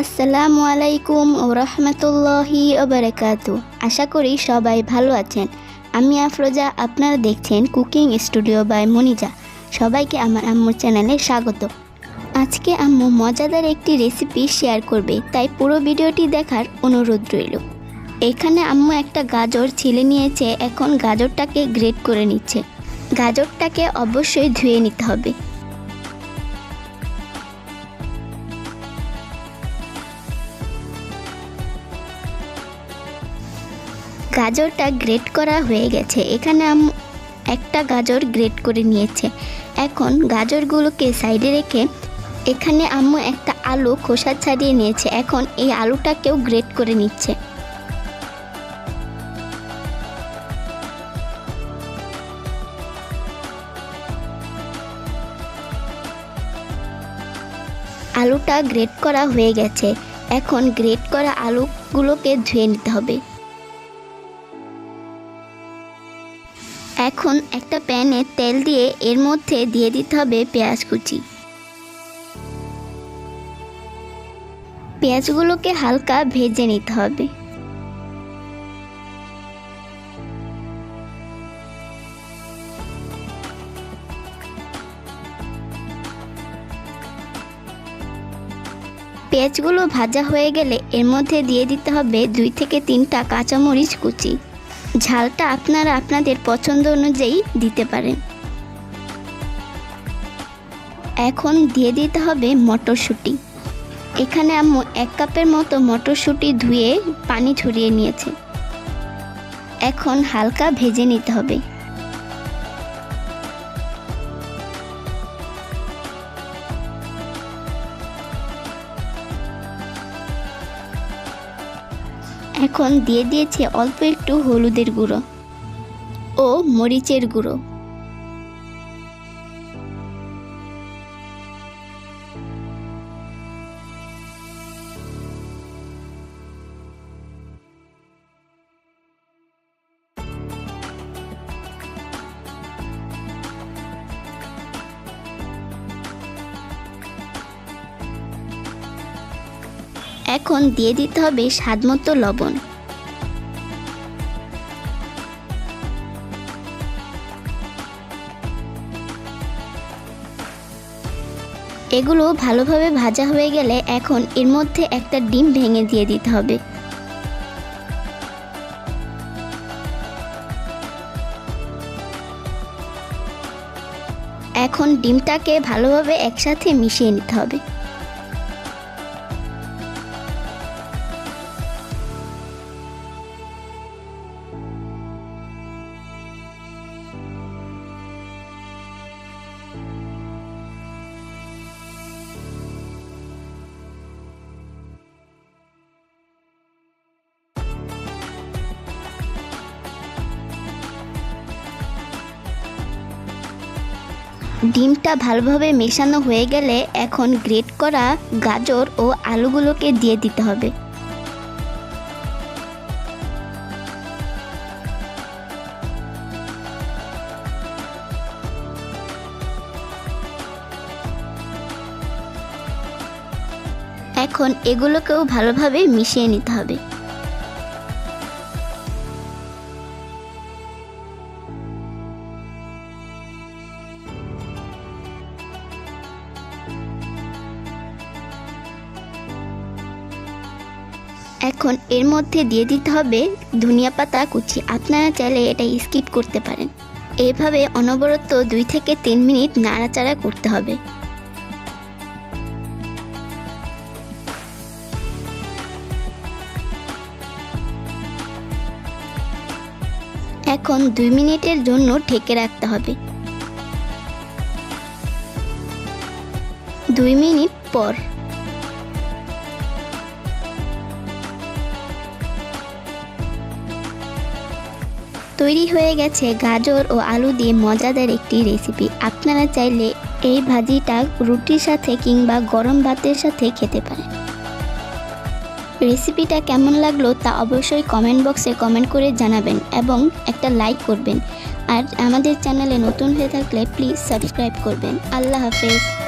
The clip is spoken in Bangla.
আসসালামু আলাইকুম ও রহমতুল্লাহি আশা করি সবাই ভালো আছেন। আমি আফরোজা, আপনারা দেখছেন কুকিং স্টুডিও বাই মনিজা। সবাইকে আমার আম্মুর চ্যানেলে স্বাগত। আজকে আম্মু মজাদার একটি রেসিপি শেয়ার করবে, তাই পুরো ভিডিওটি দেখার অনুরোধ রইল। এখানে আম্মু একটা গাজর ছিলে নিয়েছে, এখন গাজরটাকে গ্রেট করে নিচ্ছে। গাজরটাকে অবশ্যই ধুয়ে নিতে হবে। গাজরটা গ্রেট করা হয়ে গেছে। এখানে একটা গাজর গ্রেট করে নিয়েছে। এখন গাজরগুলোকে সাইডে রেখে এখানে আম্মু একটা আলু খোসা ছাড়িয়ে নিয়েছে। এখন এই আলুটাকেও গ্রেট করে নিচ্ছে। আলুটা গ্রেট করা হয়ে গেছে। এখন গ্রেট করা আলুগুলোকে ধুয়ে নিতে হবে। এখন একটা প্যানে তেল দিয়ে এর মধ্যে দিয়ে দিতে হবে পেঁয়াজ কুচি। পেঁয়াজগুলোকে হালকা ভেজে নিতে হবে। পেঁয়াজগুলো ভাজা হয়ে গেলে এর মধ্যে দিয়ে দিতে হবে দুই থেকে তিনটা কাঁচামরিচ কুচি। ঝালটা আপনারা আপনাদের পছন্দ অনুযায়ী দিতে পারেন। এখন দিয়ে দিতে হবে মটরশুঁটি। এখানে আম্মু এক কাপের মতো মটরশুঁটি ধুয়ে পানি ছড়িয়ে নিয়েছে। এখন হালকা ভেজে নিতে হবে। এখন দিয়ে দিয়েছে অল্প একটু হলুদের গুঁড়ো ও মরিচের গুঁড়ো। এখন দিয়ে দিতে হবে স্বাদমতো লবণ। এগুলো ভালোভাবে ভাজা হয়ে গেলে এখন এর মধ্যে একটা ডিম ভেঙে দিয়ে দিতে হবে। এখন ডিমটাকে ভালোভাবে একসাথে মিশিয়ে নিতে হবে। ডিমটা ভালোভাবে মেশানো হয়ে গেলে এখন গ্রেট করা গাজর ও আলুগুলোকে দিয়ে দিতে হবে। এখন এগুলোকেও ভালোভাবে মিশিয়ে নিতে হবে। এখন এর মধ্যে দিয়ে দিতে হবে ধনিয়া পাতা কুচি। আপনারা চাইলে এটা স্কিপ করতে পারেন। এভাবে অনবরত দুই থেকে তিন মিনিট নাড়াচাড়া করতে হবে। এখন দুই মিনিটের জন্য ঢেকে রাখতে হবে। দুই মিনিট পর তৈরি হয়ে গেছে গাজর ও আলু দিয়ে মজাদার একটি রেসিপি আপনারা চাইলে এই ভাজিটা রুটির সাথে কিংবা গরম ভাতের সাথে খেতে পারেন। রেসিপিটা কেমন লাগল তা অবশ্যই কমেন্ট বক্সে কমেন্ট করে জানাবেন এবং একটা লাইক করবেন। আর আমাদের চ্যানেলে নতুন হয়ে থাকলে প্লিজ সাবস্ক্রাইব করবেন। আল্লাহ হাফেজ।